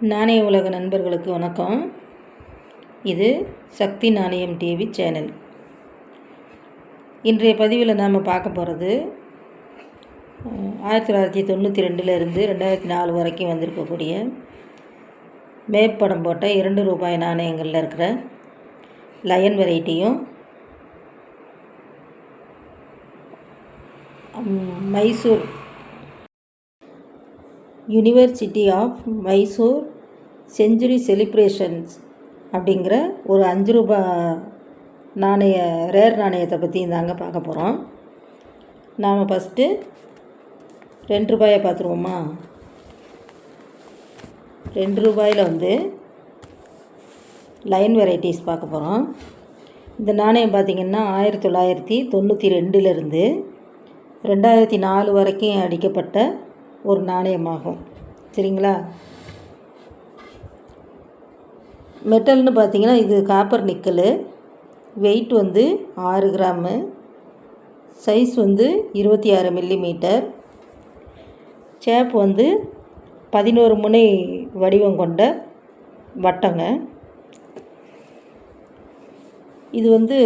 நாணய உலக நண்பர்களுக்கு வணக்கம். இது சக்தி நாணயம் டிவி சேனல் இன்றைய பதிவில் நாம் பார்க்க போகிறது ஆயிரத்தி தொள்ளாயிரத்தி தொண்ணூற்றி ரெண்டுலேருந்து ரெண்டாயிரத்தி நாலு வரைக்கும் வந்திருக்கக்கூடிய மேற்படம் போட்ட இரண்டு ரூபாய் நாணயங்களில் இருக்கிற lion variety Mysore university of Mysore century celebrations அப்படிங்கிற ஒரு அஞ்சு ரூபா நாணய ரேர் நாணயத்தை பற்றி தாங்க பார்க்க போகிறோம் நாம் ஃபஸ்ட்டு ரெண்டு ரூபாயை பார்த்துருவோமா? ரெண்டு ரூபாயில் வந்து லைன் வெரைட்டிஸ் பார்க்க போகிறோம் இந்த நாணயம் பார்த்திங்கன்னா ஆயிரத்தி தொள்ளாயிரத்தி தொண்ணூற்றி ரெண்டுலேருந்து ரெண்டாயிரத்தி நாலு வரைக்கும் அடிக்கப்பட்ட ஒரு நாணயமாகும். சரிங்களா? மெட்டல்னு பார்த்தீங்கன்னா இது காப்பர் நிக்கல் வெயிட் வந்து ஆறு கிராமு சைஸ் வந்து இருபத்தி ஆறு மில்லிமீட்டர் சேப் வந்து பதினோரு முனை வடிவம் கொண்ட வட்டங்க. இது வந்து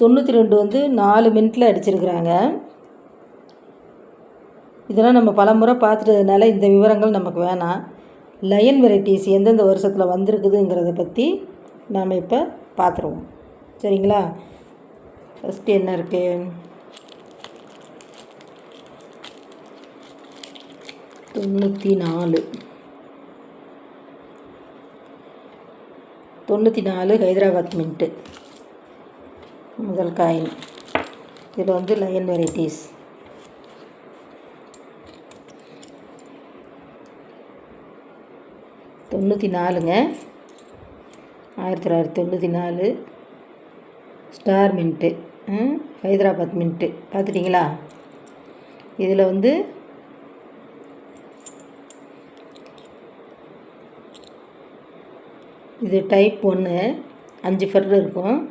தொண்ணூற்றி ரெண்டு வந்து நாலு மினிட்டில் அடிச்சிருக்கிறாங்க. இதெல்லாம் நம்ம பலமுறை பார்த்துட்டதுனால இந்த விவரங்கள் நமக்கு வேணாம். லயன் வெரைட்டிஸ் எந்தெந்த வருஷத்தில் வந்திருக்குதுங்கிறத பற்றி நாம் இப்போ பார்த்துருவோம் சரிங்களா? ஃபஸ்ட்டு என்ன இருக்குது தொண்ணூற்றி நாலு தொண்ணூற்றி நாலு ஹைதராபாத் மின்ட்டு முதல் காயின் இதில் வந்து லயன் வெரைட்டிஸ் தொண்ணூற்றி நாலுங்க ஆயிரத்தி தொள்ளாயிரத்தி தொண்ணூற்றி நாலு ஸ்டார் மின்ட்டு. ஹைதராபாத் மின்ட்டு. பார்த்துட்டிங்களா? இதில் வந்து இது டைப் ஒன்று அஞ்சு ஃபர் இருக்கும்.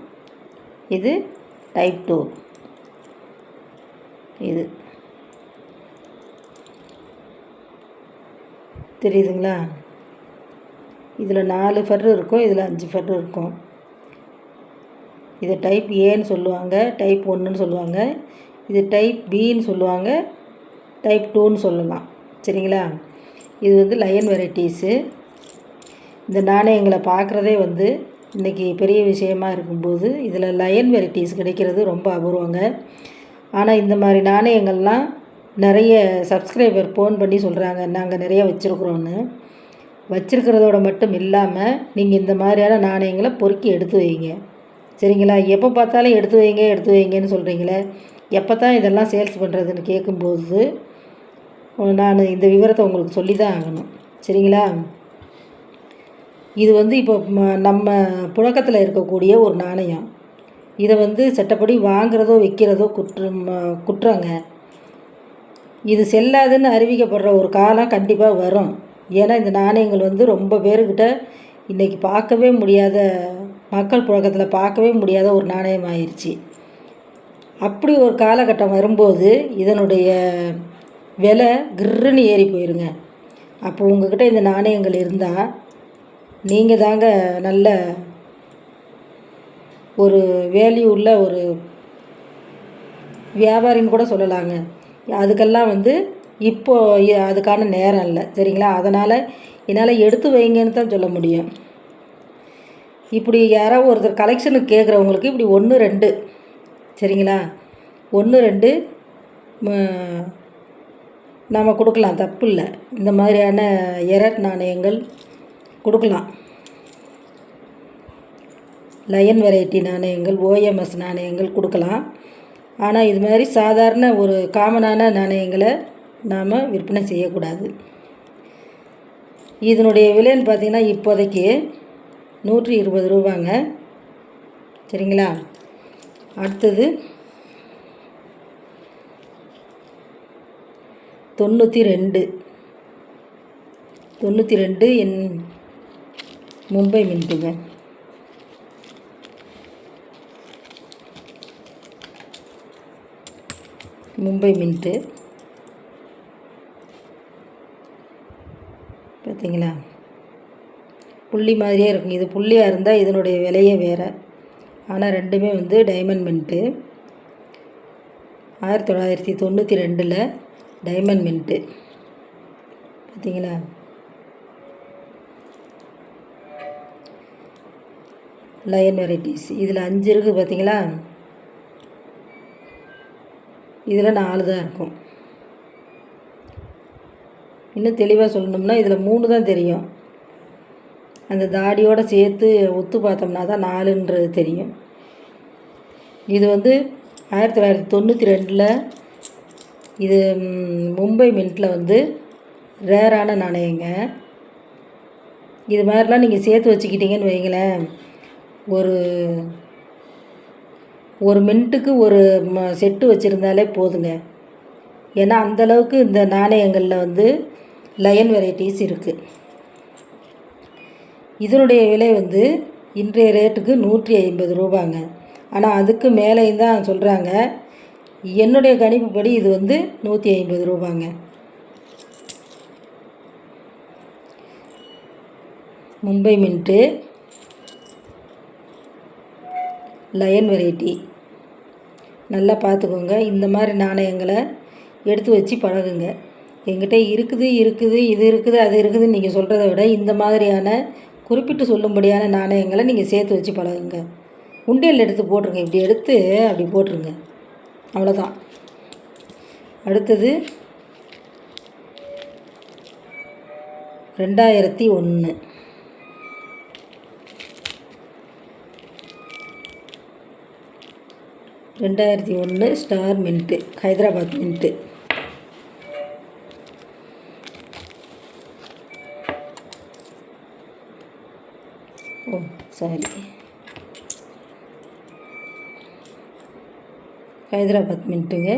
இது டைப் டூ. இது. தெரியுதுங்களா? இதில் நாலு ஃபெட்ரு இருக்கும் இதில் அஞ்சு ஃபெட்ரு இருக்கும். இதை டைப் ஏன்னு சொல்லுவாங்க டைப் ஒன்றுன்னு சொல்லுவாங்க. இது டைப் பின்னு சொல்லுவாங்க டைப் டூன்னு சொல்லலாம். சரிங்களா? இது வந்து லயன் வெரைட்டிஸு இந்த நாணயங்களை பார்க்குறதே வந்து இன்றைக்கி பெரிய விஷயமாக இருக்கும்போது இதில் லயன் வெரைட்டிஸ் கிடைக்கிறது ரொம்ப அபூர்வங்க. ஆனால் இந்த மாதிரி நாணயங்கள்லாம் நிறைய சப்ஸ்கிரைபர் ஃபோன் பண்ணி சொல்கிறாங்க நாங்கள் நிறைய வச்சுருக்குறோன்னு வச்சுருக்கிறதோட மட்டும் இல்லாமல் நீங்கள் இந்த மாதிரியான நாணயங்களை பொறுக்கி எடுத்து வைங்க. சரிங்களா? எப்போ பார்த்தாலும் எடுத்து வைங்க எடுத்து வைங்கன்னு சொல்கிறீங்களே எப்போ தான் இதெல்லாம் சேல்ஸ் பண்ணுறதுன்னு கேட்கும்போது நான் இந்த விவரத்தை உங்களுக்கு சொல்லி தான் ஆகணும். சரிங்களா? இது வந்து இப்போ நம்ம புழக்கத்தில் இருக்கக்கூடிய ஒரு நாணயம். இதை வந்து சட்டப்படி வாங்குறதோ விற்கிறதோ குற்றம் குற்றங்க. இது செல்லாதுன்னு அறிவிக்கப்படுற ஒரு காலம் கண்டிப்பாக வரும். ஏன்னா இந்த நாணயங்கள் வந்து ரொம்ப பேர்கிட்ட இன்றைக்கி பார்க்கவே முடியாத மக்கள் புழக்கத்தில் பார்க்கவே முடியாத ஒரு நாணயம் ஆயிடுச்சு அப்படி ஒரு காலகட்டம் வரும்போது இதனுடைய விலை கிர்ருன்னு ஏறி போயிருங்க. அப்போ உங்ககிட்ட இந்த நாணயங்கள் இருந்தால் நீங்கள் தாங்க நல்ல ஒரு வேல்யூ உள்ள ஒரு வியாபாரின்னு கூட சொல்லலாங்க. அதுக்கெல்லாம் வந்து இப்போ அதுக்கான நேரம் இல்லை. சரிங்களா? அதனால் என்னால் எடுத்து வைங்கன்னு தான் சொல்ல முடியும். இப்படி யாராவது ஒருத்தர் கலெக்ஷனுக்கு கேட்குறவங்களுக்கு இப்படி ஒன்று ரெண்டு. சரிங்களா? ஒன்று ரெண்டு நம்ம கொடுக்கலாம். தப்பு இல்லை. இந்த மாதிரியான எரர் நாணயங்கள் கொடுக்கலாம். லயன் வெரைட்டி நாணயங்கள் ஓஎம்எஸ் நாணயங்கள் கொடுக்கலாம். ஆனால் இது மாதிரி சாதாரண ஒரு காமனான நாணயங்களை நாம் விற்பனை செய்யக்கூடாது. இதனுடைய விலைன்னு பார்த்தீங்கன்னா இப்போதைக்கு நூற்றி இருபது ரூபாங்க. சரிங்களா? அடுத்தது தொண்ணூற்றி ரெண்டு தொண்ணூற்றி ரெண்டு என் மும்பை மின்ட்டுங்க. மும்பை மின்ட்டு. பார்த்தீங்களா? புள்ளி மாதிரியே இருக்கும். இது புள்ளியாக இருந்தால் இதனுடைய விலையே வேறு. ஆனால் ரெண்டுமே வந்து டைமண்ட் மின்ட்டு ஆயிரத்தி தொள்ளாயிரத்தி தொண்ணூற்றி ரெண்டில் டைமண்ட் மின்ட்டு பார்த்தீங்களா? லயன் வெரைட்டிஸ் இதில் அஞ்சு இருக்குது பார்த்தீங்களா? இதில் நாலு தான் இருக்கும். இன்னும் தெளிவாக சொல்லணும்னா இதில் மூணு தான் தெரியும். அந்த தாடியோடு சேர்த்து ஒத்து பார்த்தோம்னா தான் நாலுன்றது தெரியும். இது வந்து ஆயிரத்தி தொள்ளாயிரத்தி தொண்ணூற்றி ரெண்டில் இது மும்பை மின்ட்டில் வந்து ரேரான நாணயங்க. இது மாதிரிலாம் நீங்கள் சேர்த்து வச்சுக்கிட்டீங்கன்னு வைங்களேன். ஒரு ஒரு மின்ட்டுக்கு ஒரு ம செட்டு வச்சுருந்தாலே போதுங்க. ஏன்னா அந்தளவுக்கு இந்த நாணயங்களில் வந்து லயன் வெரைட்டிஸ் இருக்குது இதனுடைய விலை வந்து இன்றைய ரேட்டுக்கு நூற்றி ஐம்பது ரூபாங்க. ஆனால் அதுக்கு மேலேயும் தான் சொல்கிறாங்க என்னுடைய கணிப்புப்படி இது வந்து நூற்றி ஐம்பது ரூபாங்க. மும்பை மின்ட்டு லயன் வெரைட்டி நல்லா பார்த்துக்கோங்க. இந்த மாதிரி நாணயங்களை எடுத்து வச்சு பழகுங்க. என்கிட்ட இருக்குது இருக்குது இது இருக்குது அது இருக்குதுன்னு நீங்கள் சொல்கிறத விட இந்த மாதிரியான குறிப்பிட்டு சொல்லும்படியான நாணயங்களை நீங்கள் சேர்த்து வச்சு பழகுங்க. உண்டியல் எடுத்து போட்டுருங்க. இப்படி எடுத்து அப்படி போட்டுருங்க. அவ்வளோதான் அடுத்தது ரெண்டாயிரத்தி ஒன்று ரெண்டாயிரத்தி ஒன்று star mint Hyderabad mint. Oh sorry. Hyderabad மின்ட்டுங்க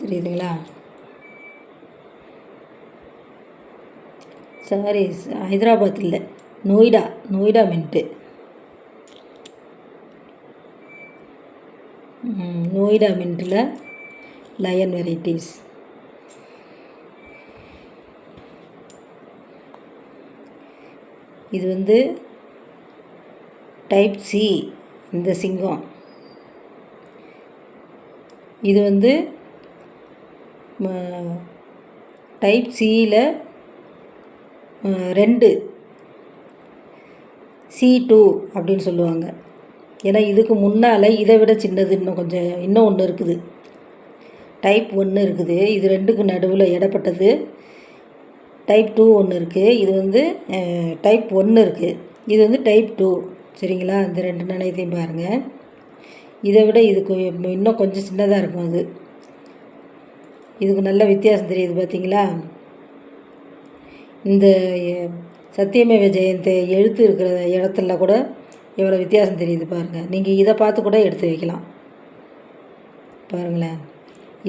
தெரியுதுங்களா? சாரி ஹைதராபாத் இல்லை. நொய்டா நொய்டா மின்ட்டு நொய்டா மின்ட்டில் லயன் வெரைட்டிஸ் இது வந்து டைப் சி இந்த சிங்கம். இது வந்து டைப் சியில் ரெண்டு. சி டூ அப்படின்னு சொல்லுவாங்க. ஏன்னா இதுக்கு முன்னால் இதை விட சின்னது இன்னும் கொஞ்சம் இன்னும் ஒன்று இருக்குது. டைப் ஒன்று இருக்குது. இது ரெண்டுக்கு நடுவில் இடப்பட்டது டைப் டூ ஒன்று இருக்குது இது வந்து டைப் ஒன்று இருக்குது இது வந்து டைப் டூ சரிங்களா? இந்த ரெண்டு நாணயத்தையும் பாருங்கள் இதை விட இது இன்னும் கொஞ்சம் சின்னதாக இருக்கும் அது. இதுக்கு நல்ல வித்தியாசம் தெரியுது பார்த்தீங்களா இந்த சத்தியமேவ ஜெயந்தி எழுத்து இருக்கிற இடத்துல கூட எவ்வளோ வித்தியாசம் தெரியுது பாருங்கள் நீங்கள் இதை பார்த்து கூட எடுத்து வைக்கலாம். பாருங்களேன்.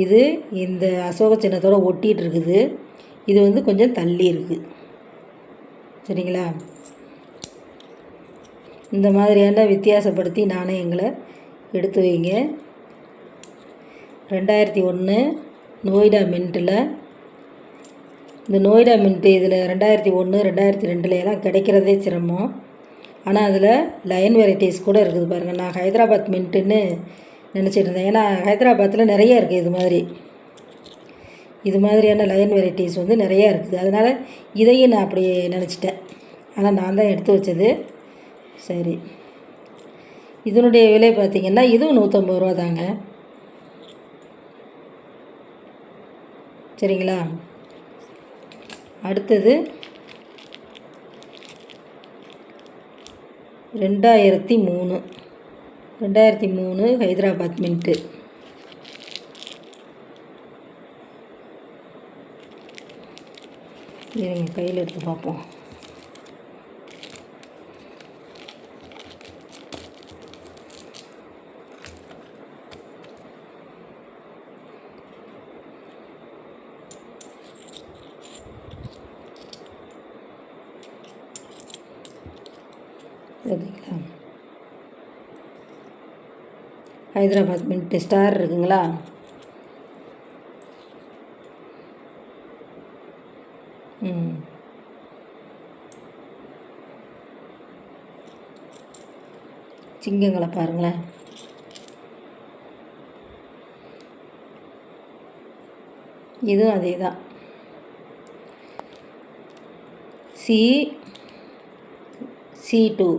இது இந்த அசோக சின்னத்தோடு ஒட்டிகிட்டு இருக்குது. இது வந்து கொஞ்சம் தள்ளி இருக்குது சரிங்களா? இந்த மாதிரியான வித்தியாசப்படுத்தி நாணயங்களை எடுத்து வைங்க. ரெண்டாயிரத்தி ஒன்று நோய்டா மின்ட்டில். இந்த நோய்டா மின்ட்டு இதில் ரெண்டாயிரத்தி ஒன்று ரெண்டாயிரத்தி ரெண்டில் எல்லாம் கிடைக்கிறதே சிரமம். ஆனால் அதில் லைன் வெரைட்டிஸ் கூட இருக்குது பாருங்கள் நான் ஹைதராபாத் மின்ட்டுன்னு நினச்சிட்டு இருந்தேன். ஏன்னா ஹைதராபாத்தில் நிறைய இருக்குது இது மாதிரி. இது மாதிரியான லயன் வெரைட்டிஸ் வந்து நிறையா இருக்குது. அதனால் இதையும் நான் அப்படி நினச்சிட்டேன். ஆனால் நான் தான் எடுத்து வச்சது. சரி. இதனுடைய விலை பார்த்திங்கன்னா இதுவும் நூற்றம்பது ரூபா தாங்க. சரிங்களா? அடுத்தது ரெண்டாயிரத்தி மூணு. ரெண்டாயிரத்தி மூணு ஹைதராபாத் மின்ட்டு. இருங்க கையில் எடுத்து பார்ப்போம். பார்த்தீங்களா ஹைதராபாத் மின்ட்டு ஸ்டார் இருக்குங்களா ம் சிங்கங்களை பாருங்களேன். இதுவும் அதே தான் சி சி டூ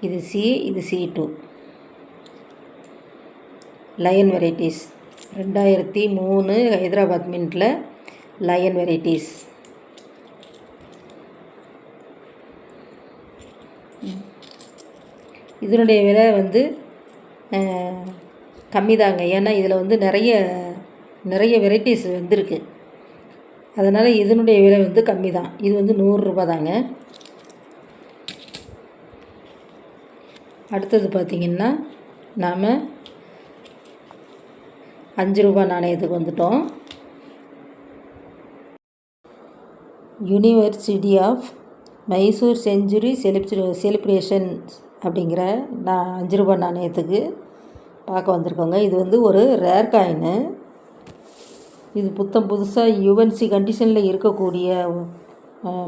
இது சி இது சி டூ லயன் வெரைட்டிஸ் ரெண்டாயிரத்தி மூணு ஹைதராபாத் மின்ட்டில் லயன் வெரைட்டிஸ் இதனுடைய விலை வந்து கம்மி தாங்க ஏன்னா இதில் வந்து நிறைய நிறைய வெரைட்டிஸ் வந்துருக்கு. அதனால் இதனுடைய விலை வந்து கம்மி தான் இது வந்து நூறுரூபா தாங்க அடுத்தது பார்த்திங்கன்னா நாம் அஞ்சு ரூபா நாணயத்துக்கு வந்துட்டோம். University of Mysore century celebra celebrations அப்படிங்கிற நான் அஞ்சு ரூபா நாணயத்துக்கு பார்க்க வந்திருக்கோங்க. இது வந்து ஒரு ரேர் காயின்னு இது புத்தம் புதுசாக யுஎன்சி கண்டிஷனில் இருக்கக்கூடிய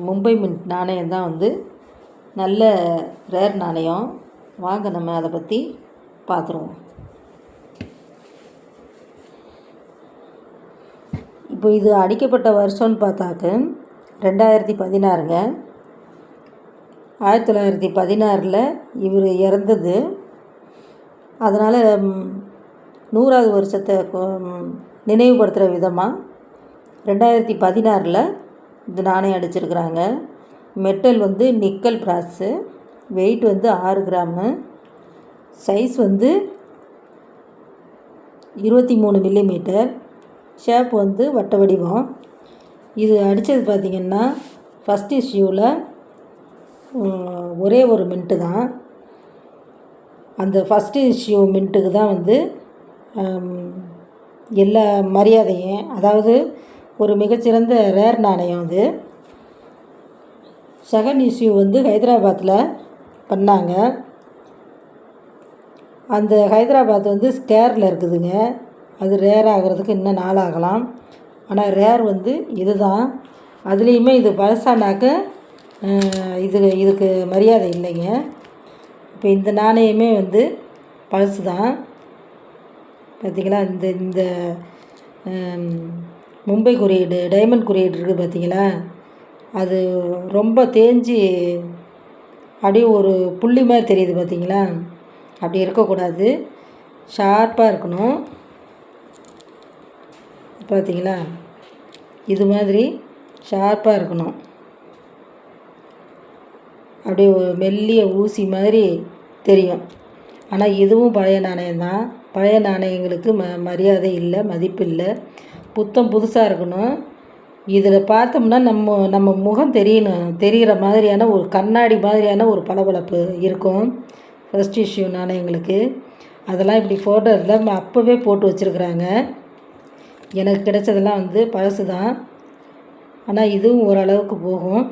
மும்பை மின்ட் நாணயம் தான் வந்து. நல்ல ரேர் நாணயம். வாங்க நம்ம அதை பற்றி பார்த்துருவோம். இப்போ இது அடிக்கப்பட்ட வருஷம்னு பார்த்தாக்க ரெண்டாயிரத்தி பதினாறுங்க. ஆயிரத்தி தொள்ளாயிரத்தி பதினாறில் இவர் இறந்தது. அதனால் நூறாவது வருஷத்தை நினைவுபடுத்துகிற விதமாக ரெண்டாயிரத்தி பதினாறில் இந்த நாணயம் அடிச்சிருக்கிறாங்க. மெட்டல் வந்து நிக்கல் பிராஸு வெயிட் வந்து ஆறு கிராமு சைஸ் வந்து இருபத்தி மூணு மில்லிமீட்டர் ஷேப் வந்து வட்ட வடிவம் இது அடித்தது பார்த்திங்கன்னா ஃபஸ்ட் இஷ்யூவில் ஒரே ஒரு மின்ட்டு தான். அந்த ஃபஸ்ட்டு இஷ்யூ மின்ட்டுக்கு தான் வந்து எல்லா மரியாதையும் அதாவது ஒரு மிகச்சிறந்த ரேர் நாணயம் அது. செகண்ட் இஷ்யூ வந்து ஹைதராபாத்தில் பண்ணாங்க. அந்த ஹைதராபாத் வந்து ஸ்கேரில் இருக்குதுங்க. அது ரேர் ஆகிறதுக்கு இன்னும் நாள் ஆகலாம் ஆனால் ரேர் வந்து இது தான் அதுலேயுமே இது பழசானாக்க இது இதுக்கு மரியாதை இல்லைங்க. இப்போ இந்த நாணயமே வந்து பழசு தான் பார்த்திங்களா இந்த இந்த மும்பை குறியீடு டைமண்ட் குறியீடு இருக்குது பார்த்திங்களா அது ரொம்ப தேஞ்சி அப்படியே ஒரு புள்ளி மாதிரி தெரியுது பார்த்திங்களா அப்படி இருக்கக்கூடாது. ஷார்ப்பாக இருக்கணும். பார்த்திங்களா இது மாதிரி ஷார்ப்பாக இருக்கணும். அப்படியே மெல்லிய ஊசி மாதிரி தெரியும். ஆனால் இதுவும் பழைய நாணயம் தான். பழைய நாணயங்களுக்கு ம மரியாதை இல்லை மதிப்பு இல்லை. புத்தம் புதுசாக இருக்கணும். இதில் பார்த்தோம்னா நம்ம நம்ம முகம் தெரியணும். தெரிகிற மாதிரியான ஒரு கண்ணாடி மாதிரியான ஒரு பளபளப்பு இருக்கும். ஃபஸ்ட் இஷ்யூ நாணயங்களுக்கு. அதெல்லாம் இப்படி ஃபோட்டோவில் அப்போவே போட்டு வச்சுருக்குறாங்க. எனக்கு கிடைச்சதெல்லாம் வந்து பழசு தான் ஆனால் இதுவும் ஓரளவுக்கு போகும்.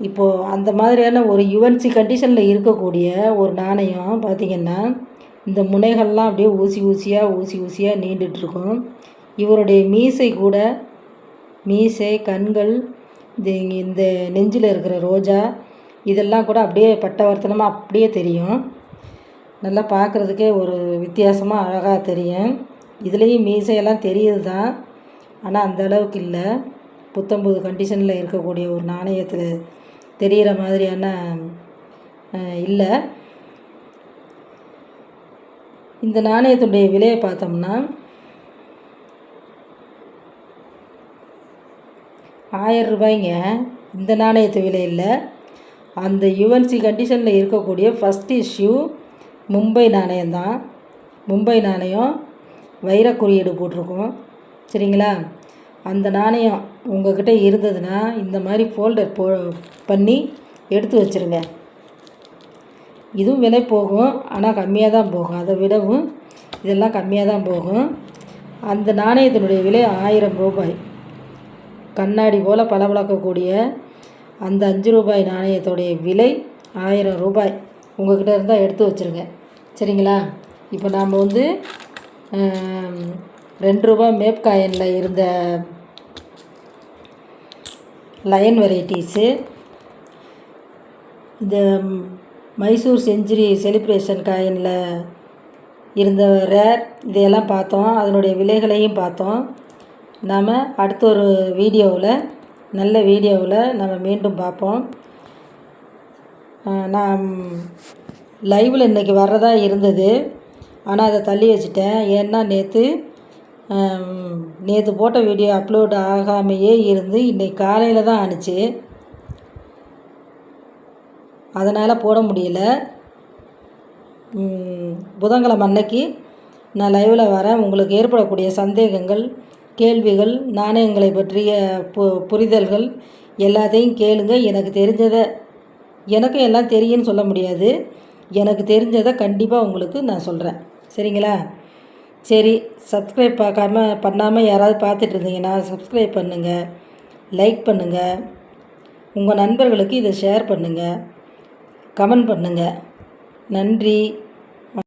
இப்போது அந்த மாதிரியான ஒரு யுஎன்சி கண்டிஷனில் இருக்கக்கூடிய ஒரு நாணயம் பார்த்திங்கன்னா இந்த முனைகள்லாம் அப்படியே ஊசி ஊசியாக ஊசி ஊசியாக நீண்டுட்ருக்கும் இவருடைய மீசை கூட மீசை கண்கள் இந்த இந்த நெஞ்சில் இருக்கிற ரோஜா இதெல்லாம் கூட அப்படியே பட்டவர்த்தனமாக அப்படியே தெரியும். நல்லா பார்க்குறதுக்கே ஒரு வித்தியாசமாக அழகாக தெரியும். இதுலேயும் மீசையெல்லாம் தெரியுது தான் ஆனால் அந்த அளவுக்கு இல்லை. புத்தம்புது கண்டிஷனில் இருக்கக்கூடிய ஒரு நாணயத்தில் தெரிகிற மாதிரியான இல்லை. இந்த நாணயத்துடைய விலையை பார்த்தோம்னா ஆயிரம் ரூபாய்ங்க. இந்த நாணயத்து விலை இல்லை. அந்த யுஎன்சி கண்டிஷனில் இருக்கக்கூடிய ஃபஸ்ட் இஷ்யூ மும்பை நாணயம் தான். மும்பை நாணயம் வைர குறியீடு போட்டிருக்கோம். சரிங்களா? அந்த நாணயம் உங்கள்கிட்ட இருந்ததுன்னா இந்த மாதிரி ஃபோல்டர் போ பண்ணி எடுத்து வச்சுருங்க. இதுவும் விலை போகும் ஆனால் கம்மியாக தான் போகும். அதை விடவும் இதெல்லாம் கம்மியாக தான் போகும். அந்த நாணயத்தினுடைய விலை ஆயிரம் ரூபாய். கண்ணாடி போல் பளபளக்கக்கூடிய அந்த அஞ்சு ரூபாய் நாணயத்துடைய விலை ஆயிரம் ரூபாய். உங்கள்கிட்ட இருந்தால் எடுத்து வச்சுருங்க. சரிங்களா? இப்போ நாம் வந்து ரெண்டு ரூபா மேப் காயினில் இருந்த லயன் வெரைட்டிஸு. இந்த மைசூர் செஞ்சுரி செலிப்ரேஷன் காயினில் இருந்த ரேர் இதையெல்லாம் பார்த்தோம். அதனுடைய விலைகளையும் பார்த்தோம். நாம் அடுத்த ஒரு வீடியோவில் நல்ல வீடியோவில் நம்ம மீண்டும் பார்ப்போம். நான் லைவில் இன்றைக்கி வர்றதா இருந்தது. ஆனால் அதை தள்ளி வச்சுட்டேன். ஏன்னா நேற்று நேற்று போட்ட வீடியோ அப்லோட் ஆகாமையே இருந்து இன்றைக்கி காலையில் தான் ஆணுச்சு அதனால் போட முடியல. புதன்கிழமை அன்னைக்கு நான் லைவில் வரேன். உங்களுக்கு ஏற்படக்கூடிய சந்தேகங்கள் கேள்விகள் நாணயங்களை பற்றிய பு புரிதல்கள் எல்லாத்தையும் கேளுங்க. எனக்கு தெரிஞ்சதை எனக்கும் எல்லாம் தெரியும்னு சொல்ல முடியாது. எனக்கு தெரிஞ்சதை கண்டிப்பாக உங்களுக்கு நான் சொல்கிறேன் சரிங்களா? சரி சப்ஸ்கிரைப் பார்க்காம பண்ணாமல் யாராவது பார்த்துட்டு இருந்தீங்கன்னா சப்ஸ்கிரைப் பண்ணுங்கள் லைக் பண்ணுங்கள் உங்கள் நண்பர்களுக்கு இதை ஷேர் பண்ணுங்கள் கமெண்ட் பண்ணுங்கள் நன்றி.